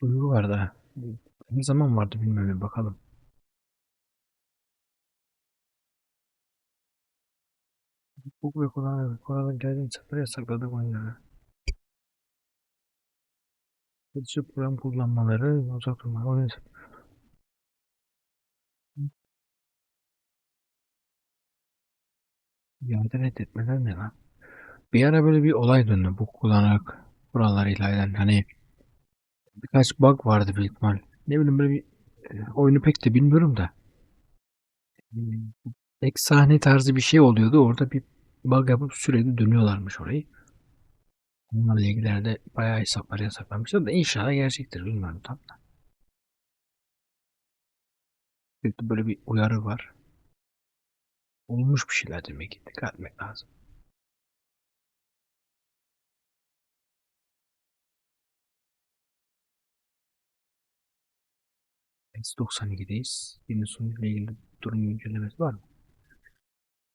Duyuru vardı. Ne zaman vardı bilmiyorum bakalım. Bu ve kullanım, kullanım geldiğin sefer yasakladık oyunları. Yaratıcı program kullanmaları, uzak durma, oyun iade reddetmeler ne lan? Bir ara böyle bir olay döndü bu kullanarak kuralları ihlal eden. Hani birkaç bug vardı büyük ihtimal. Ne bileyim böyle bir e, oyunu pek de bilmiyorum da. Hmm, Ek sahne tarzı bir şey oluyordu. Orada bir bug yapıp sürekli dönüyorlarmış orayı. Onlarla ilgili de bayağı hesaplar yasaklamışlar da inşallah gerçektir bilmiyorum tam da. Sürekli böyle bir uyarı var. Olmuş bir şeyler demek ki dikkat etmek lazım. S92'deyiz. Yeni sonuyla ilgili durum güncellemesi var mı?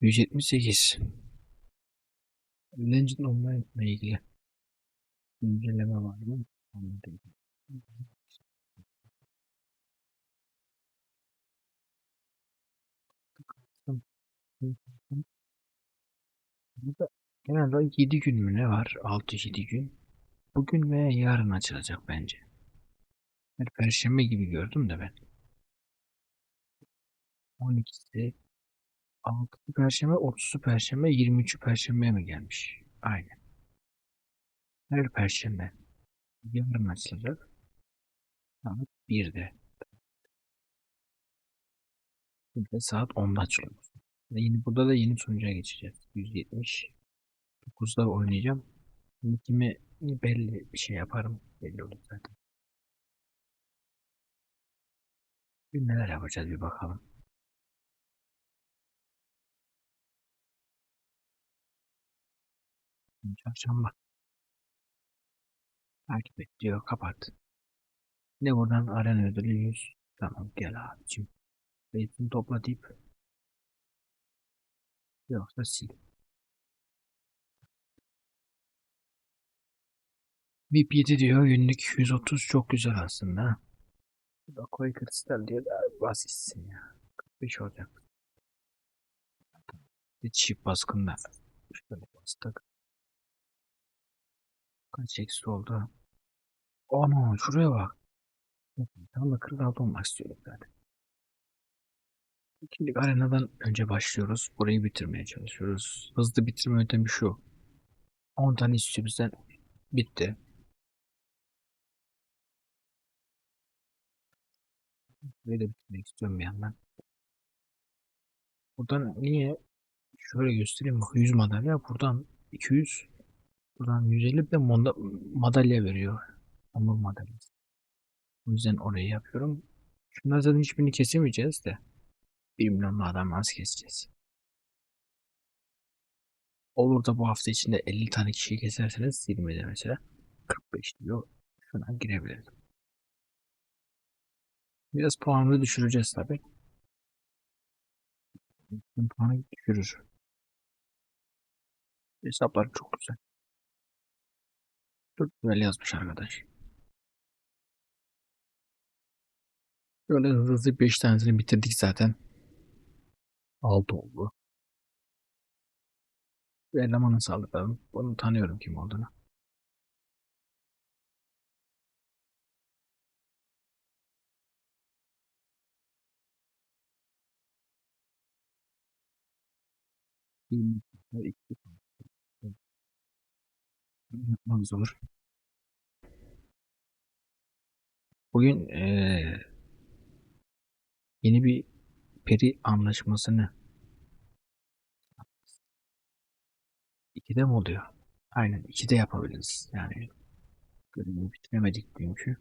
178. Legend Online ile ilgili güncelleme var mı? Anladım. Burada genelde 7 gün mü ne var? 6-7 gün. Bugün veya yarın açılacak bence. Her perşembe gibi gördüm de ben. 12'si 6'sı perşembe, 30'u perşembe, 23'ü perşembeye mi gelmiş? Aynen. Her perşembe. Yarın açılacak. Saat 1'de. Bir de saat 10'da açılıyor. Yeni, burada da yeni sunucuya geçeceğiz. 170. 9'da oynayacağım. Kimi belli bir şey yaparım. Belli olur zaten. Bir neler yapacağız bir bakalım. Çarşamba. Takip et diyor. Kapat. Ne buradan arena ödülü 100. Tamam gel abicim. Zeytin topla deyip. Yoksa sil. VIP 7 diyor. Günlük 130 çok güzel aslında. Bu da koy kristal diyor da basitsin ya. 45 olacak. Bir çift baskında. Şöyle bastık. Kaç eksi oldu? Ana şuraya bak. Tam da 46 olmak istiyorum zaten. İkilik arenadan önce başlıyoruz. Burayı bitirmeye çalışıyoruz. Hızlı bitirme yöntemi şu. 10 tane istiyor bizden. Bitti. Da bitirmek istiyorum bir yandan. Buradan niye? Şöyle göstereyim bak 100 madalya. Buradan 200. Buradan 150 de monda, madalya veriyor. Onur madalyası. O yüzden orayı yapıyorum. Şunlar zaten hiçbirini kesemeyeceğiz de. 1 milyonlu adam az keseceğiz. Olur da bu hafta içinde 50 tane kişiyi keserseniz 20'de mesela 45 diyor. Şuna girebiliriz. Biraz puanını düşüreceğiz tabi. Puanı düşürür. Hesaplar çok güzel. Çok güzel yazmış arkadaş. Böyle hızlı hızlı 5 tanesini bitirdik zaten. 6 oldu. Bir elemana saldıralım. Bunu tanıyorum kim olduğunu. Yapmak zor. Bugün eee, yeni bir peri anlaşmasını ikide mi oluyor? Aynen ikide yapabiliriz. Yani görevi bitiremedik çünkü.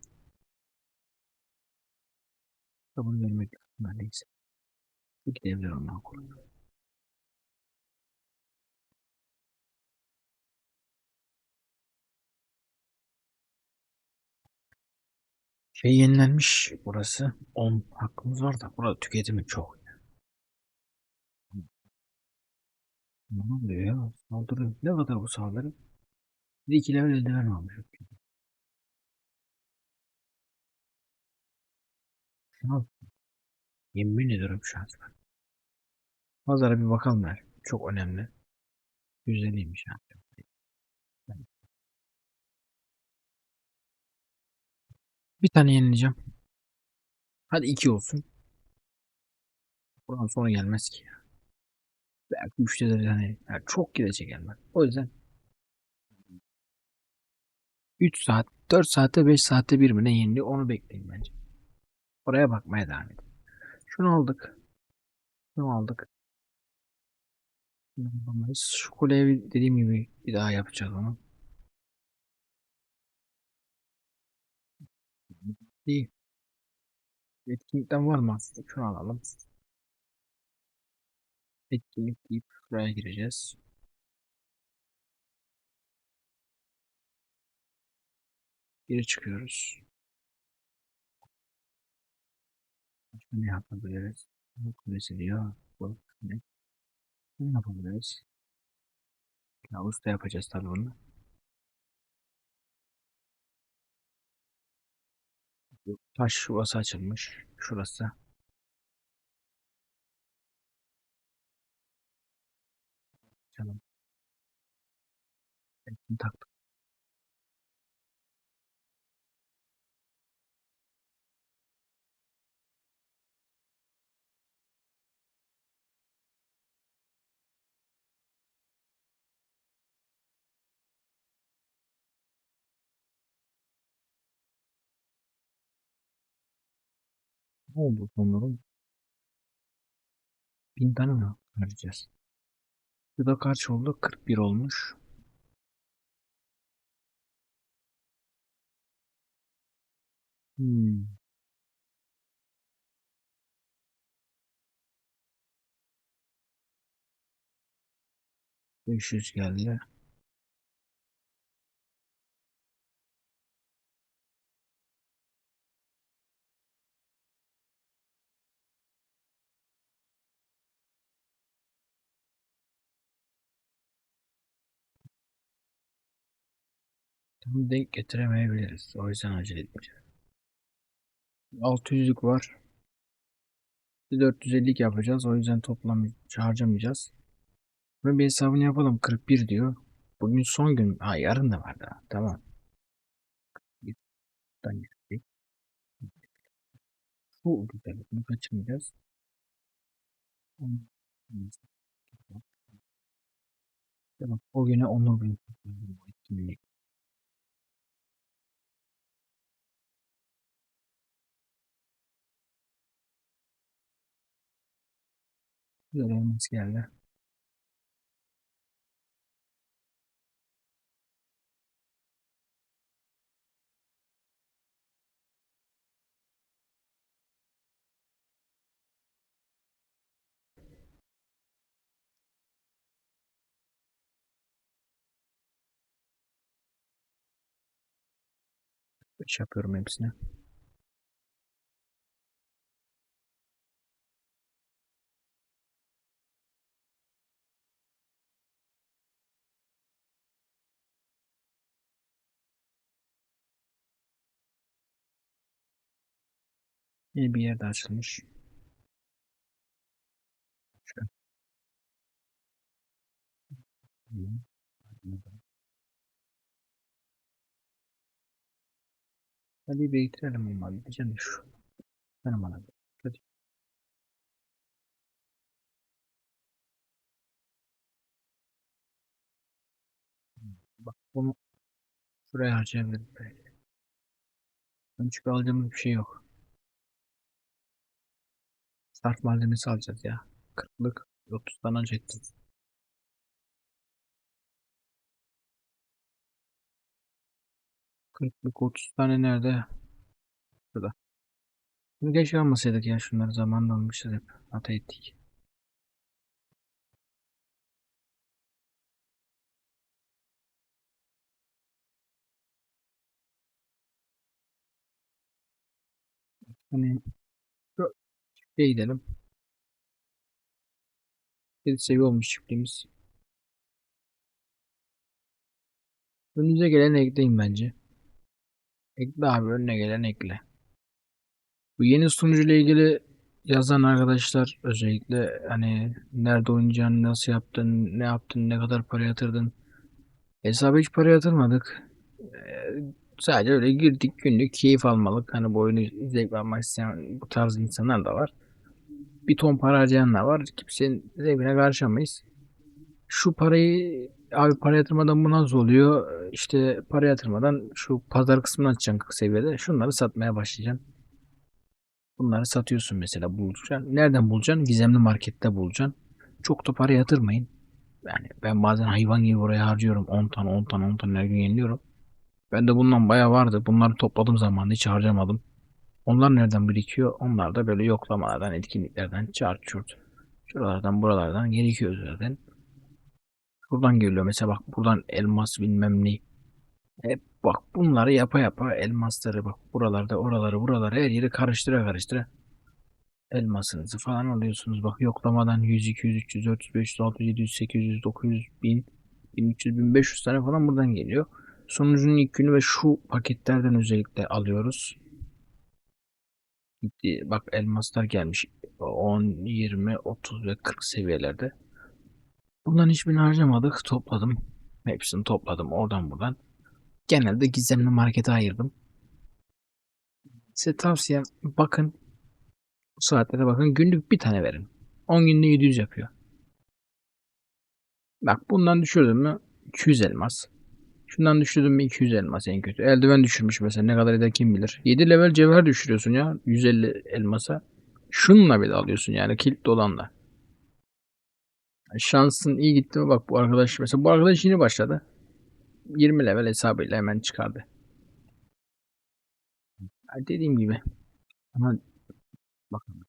Bunu vermek lazım. Neyse. İki devre ondan kullanıyor. Şey yenilenmiş burası. 10 hakkımız var da burada tüketimi çok. Ne oluyor ya? Saldırı. Ne kadar bu saldırı? Bir iki level eldiven almış. Al. Yemin ediyorum şans var. Pazara bir bakalım ver. Çok önemli. Güzeliymiş ha. Bir tane yenileceğim. Hadi iki olsun. Buradan sonra gelmez ki. ya. Belki üçte de hani yani çok gidecek gelmez. O yüzden 3 saat, 4 saatte 5 saatte bir mi ne yeniliyor onu bekleyin bence. Oraya bakmaya devam edin. Şunu aldık. Şunu aldık. Şunu yapamayız. Şu kuleye bir- dediğim gibi bir daha yapacağız onu. İyi. Etkinlikten var mı aslında? Şunu alalım. Etkinlik deyip buraya gireceğiz. Geri çıkıyoruz. Başka ne yapabiliriz? Kulesi diyor. Ne? Yapabiliriz? Ya usta yapacağız tabii bunu. Taş yuvası açılmış. Şurası. Canım. Taktık. Ne oldu sanırım? Bin tane mi harcayacağız? Bu da kaç oldu? 41 olmuş. Hmm. Yüz geldi. Tam denk getiremeyebiliriz. O yüzden acele edeceğiz. 600'lük var. Bir 450'lik yapacağız. O yüzden toplam harcamayacağız. Ve bir hesabını yapalım. 41 diyor. Bugün son gün. Ha yarın da var daha. Tamam. Buradan. Bu güzel. Bunu kaçırmayacağız. Tamam. O güne onur etkinlik. Elmas geldi. Beş yapıyorum hepsine. Yeni bir yerde açılmış. Hadi biriktirelim olmadı. Diyeceğim de şu. Benim bana. Hadi. Bak bunu şuraya harcayabilirim. çünkü alacağımız bir şey yok. Start malzemesi alacağız ya. 40'lık 30 tane alacaktım. Kırklık 30 tane nerede? Şurada. Bunu geç almasaydık ya şunları zamanında almışız hep. Hata ettik. Hani çiftliğe gidelim. Bir seviye olmuş çiftliğimiz. Önünüze gelen ekleyin bence. Ekle abi önüne gelen ekle. Bu yeni sunucuyla ilgili yazan arkadaşlar özellikle hani nerede oynayacağını, nasıl yaptın, ne yaptın, ne kadar para yatırdın. Hesaba hiç para yatırmadık. Ee, sadece öyle girdik günlük keyif almalık. Hani bu oyunu zevk almak isteyen bu tarz insanlar da var. Bir ton para harcayanlar var. Kimsenin zevkine karışamayız. Şu parayı abi para yatırmadan bu nasıl oluyor? İşte para yatırmadan şu pazar kısmını açacaksın 40 seviyede. Şunları satmaya başlayacaksın. Bunları satıyorsun mesela bulacaksın. Nereden bulacaksın? Gizemli markette bulacaksın. Çok da para yatırmayın. Yani ben bazen hayvan gibi buraya harcıyorum. 10 tane 10 tane 10 tane her gün yeniliyorum. Ben de bundan bayağı vardı. Bunları topladığım zaman hiç harcamadım. Onlar nereden birikiyor? Onlar da böyle yoklamalardan, etkinliklerden, çart çurt. Şuralardan buralardan gerekiyor zaten. Buradan geliyor mesela bak buradan elmas bilmem ne. Hep bak bunları yapa yapa elmasları bak buralarda oraları buraları her yeri karıştıra karıştıra elmasınızı falan alıyorsunuz. Bak yoklamadan 100, 200, 300, 400, 500, 600, 700, 800, 900, 1000, 1300, 1500 tane falan buradan geliyor. Sonucunun ilk günü ve şu paketlerden özellikle alıyoruz. Bak elmaslar gelmiş. 10, 20, 30 ve 40 seviyelerde. Bundan hiçbirini harcamadık. Topladım. Hepsini topladım oradan buradan. Genelde gizemli markete ayırdım. Size tavsiyem bakın. Bu saatlere bakın. Günlük bir tane verin. 10 günde 700 yapıyor. Bak bundan düşürdüm mü 200 elmas. Şundan düşürdüm mü 200 elmas en kötü. Eldiven düşürmüş mesela ne kadar eder kim bilir. 7 level cevher düşürüyorsun ya 150 elmasa. Şununla bile alıyorsun yani kilit dolanla. Şansın iyi gitti mi bak bu arkadaş mesela bu arkadaş yeni başladı. 20 level hesabıyla hemen çıkardı. Yani dediğim gibi. Ama bakın.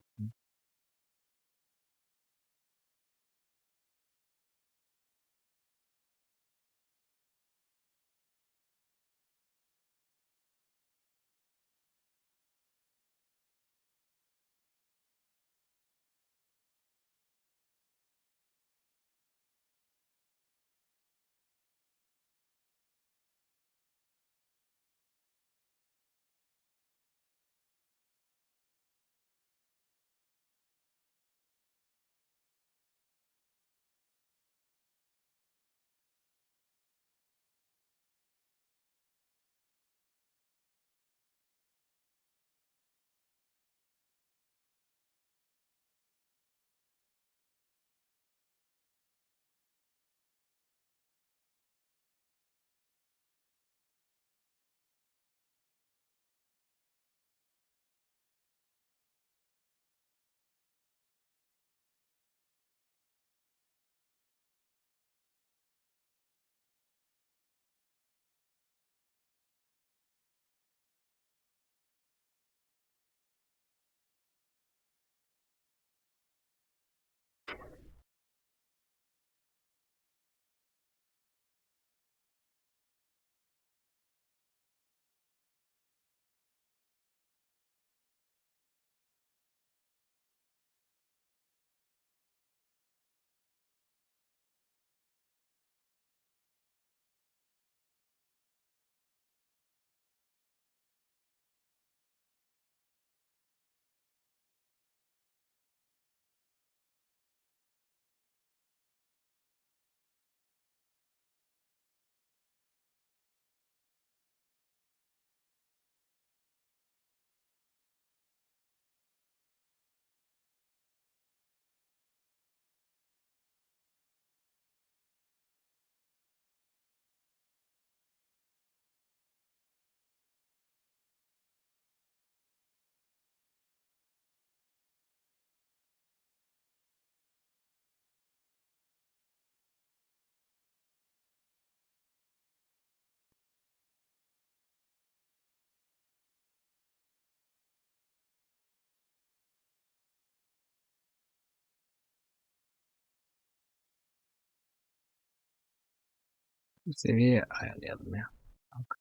Seviye ayarlayalım ya.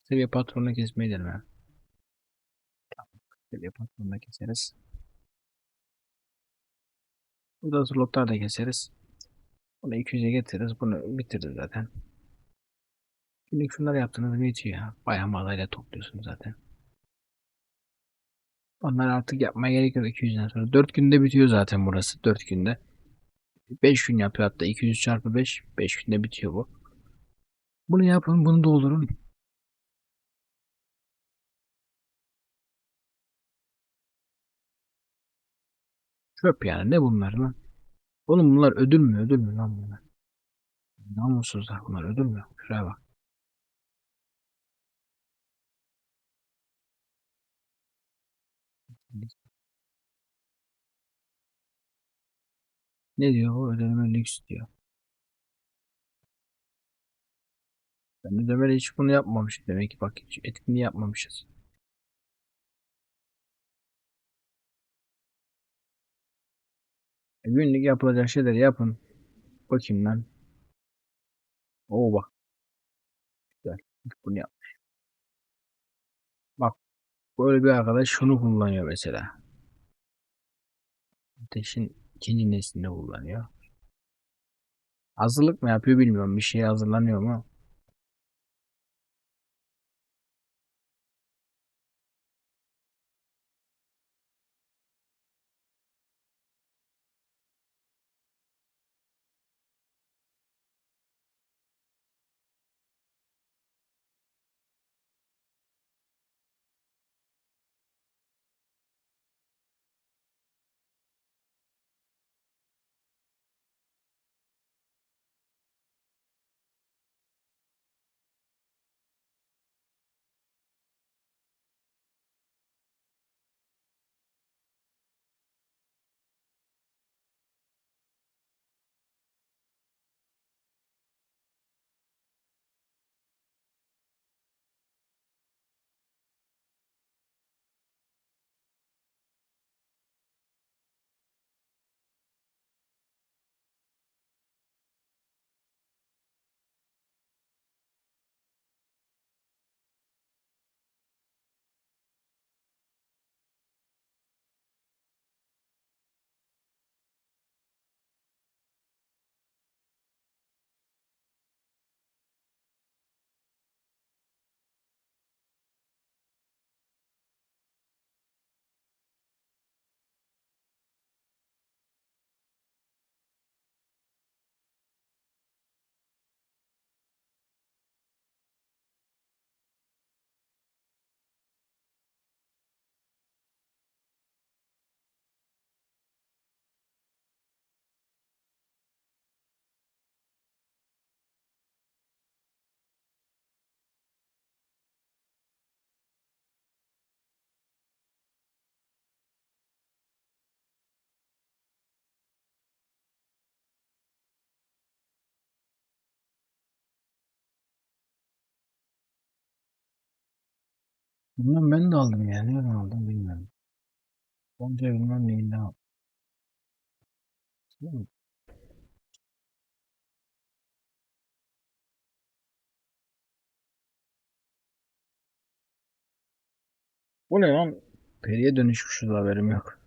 Seviye patronunu kesmeyi denelim ya. Seviye patronunu keseriz. Burada slotlar da keseriz. Bunu 200'e getiririz. Bunu bitiririz zaten. Günlük şunları yaptığınız bir yetiyor ya. Bayağı malayla topluyorsunuz zaten. Onlar artık yapmaya gerek yok 200'den sonra. 4 günde bitiyor zaten burası. 4 günde. 5 gün yapıyor hatta. 200 çarpı 5. 5 günde bitiyor bu. Bunu yapın. Bunu doldurun. Çöp yani. Ne bunlar lan? Oğlum bunlar ödül mü? Ödül mü lan bunlar? Namussuzlar bunlar. Ödül mü? Şuraya bak. Ne diyor o? Ödeme lüks diyor. Ben ödemeli hiç bunu yapmamışım demek ki bak hiç etkinliği yapmamışız. E, günlük yapılacak şeyleri yapın. Bakayım lan. Oo bak. Güzel. Bunu yap. Bak. Böyle bir arkadaş şunu kullanıyor mesela. Ateşin ikinci neslinde kullanıyor. Hazırlık mı yapıyor bilmiyorum. Bir şeye hazırlanıyor mu? Bilmem ben de aldım yani. Nereden aldım bilmiyorum. Onca bilmem neyinden aldım. Değil mi? Bu ne lan? Periye dönüşmüşüz haberim yok.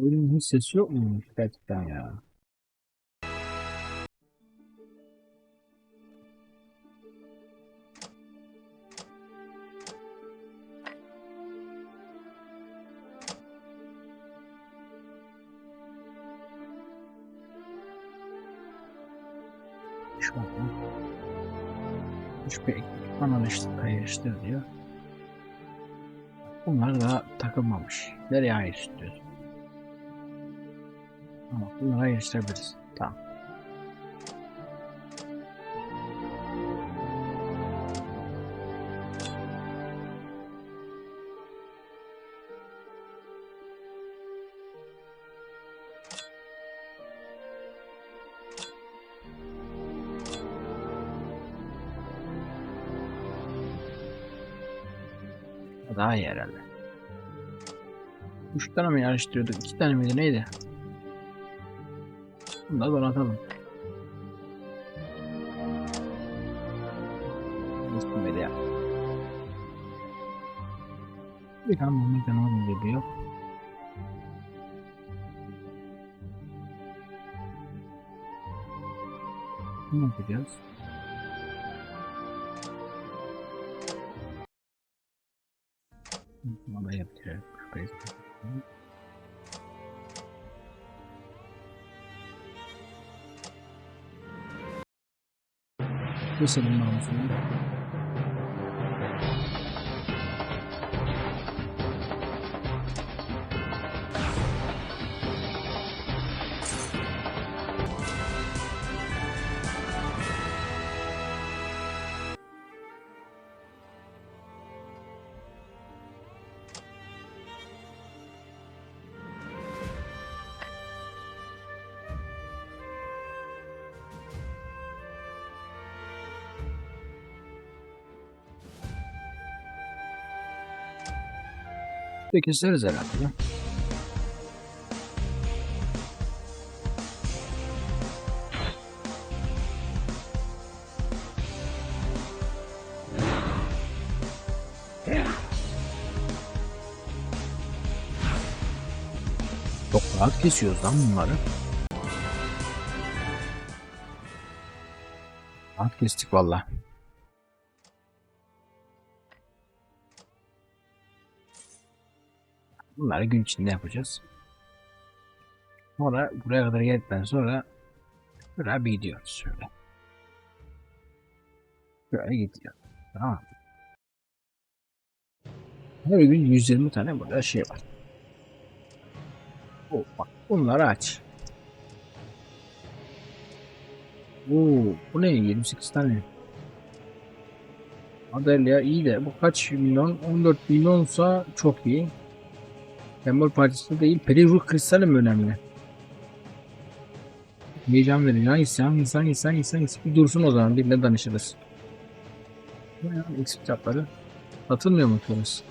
Oyunun hiç sesi yok mu? Gerçekten ya. Şu an Üç bir ekipman alıştır, ayrıştır diyor. Bunlar daha takılmamış. Nereye ayrıştırıyorsun? Tamam, bunları ayrıştırabiliriz. Tamam. Daha iyi herhalde. Üç tane mi yarıştırıyorduk? İki tane miydi neydi? 那个那个。没得呀？你看我们在哪个地标？那个地是。嗯，我们也不缺，不。Ama yapacağız. Bu senin namusun. Peki keseriz herhalde. ya. Çok rahat kesiyoruz lan bunları. Rahat kestik valla. Bunları gün içinde yapacağız. Sonra buraya kadar geldikten sonra buraya bir gidiyoruz şöyle. Böyle gidiyor. Tamam. Her gün 120 tane burada şey var. Oh, bak bunları aç. Oo, bu ne? 28 tane. Madalya iyi de bu kaç milyon? 14 milyonsa çok iyi. Sembol parçası değil. Periruh kristali mi önemli? Heyecan verici. Hangisi? Hangisi? Hangisi? Hangisi? Hangisi? Bir dursun o zaman. Bir ne danışırız. Bu ya eksik kitapları. Satılmıyor mu Torres?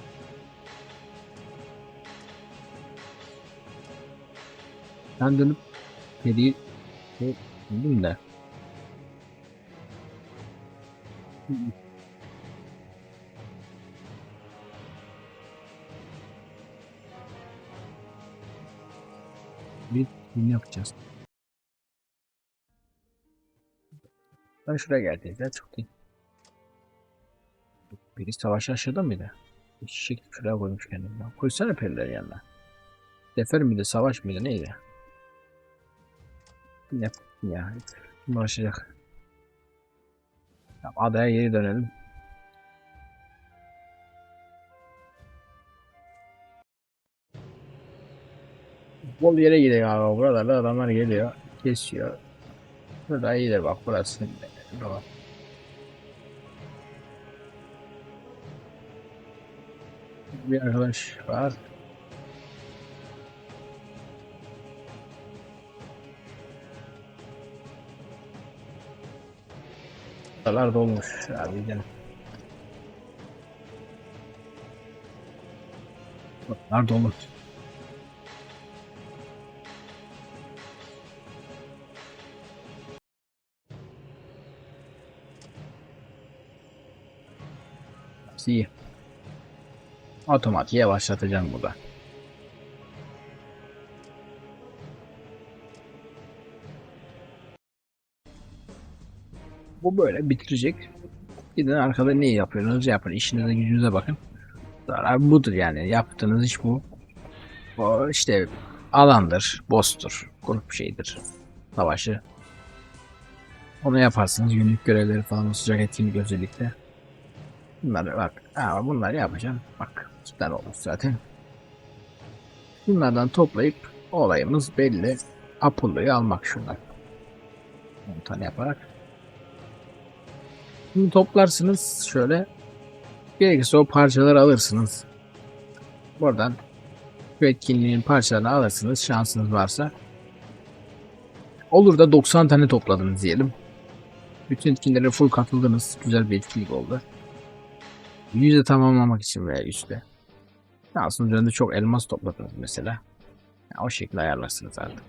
Ben dönüp geri şey, de. Bir film yapacağız. Ben şuraya geldiğinizde çok iyi. Biri savaş aşağıda mıydı? Şekil şuraya koymuş kendini. Koysana perileri yanına. Sefer miydi, savaş mıydı, neydi? Ne ya? Uğraşacak? Tamam, adaya geri dönelim. Bol yere gidiyor abi. Buralarda adamlar geliyor. Kesiyor. Burada iyidir bak burası. Tamam. Bir arkadaş var. Buralar dolmuş abi gidelim. Buralar dolu. İyi. Otomatiğe başlatacağım burada. Bu böyle bitirecek. Gidin arkada ne yapıyorsunuz yapın. İşinize gücünüze bakın. Sonra budur yani. Yaptığınız iş bu. O işte alandır, boss'tur, grup şeydir. Savaşı. Onu yaparsınız. Günlük görevleri falan sıcak etkinlik özellikle. Bunları bak. Aa, bunları yapacağım. Bak. Cidden olmuş zaten. Bunlardan toplayıp olayımız belli. Apollo'yu almak şundan. 10 tane yaparak. Bunu toplarsınız şöyle. Gerekirse o parçaları alırsınız. Buradan bu etkinliğin parçalarını alırsınız şansınız varsa. Olur da 90 tane topladınız diyelim. Bütün etkinliklere full katıldınız. Güzel bir etkinlik oldu. Yüzde tamamlamak için veya üstte. Şansın üzerinde çok elmas topladınız mesela. Ya o şekilde ayarlarsınız artık.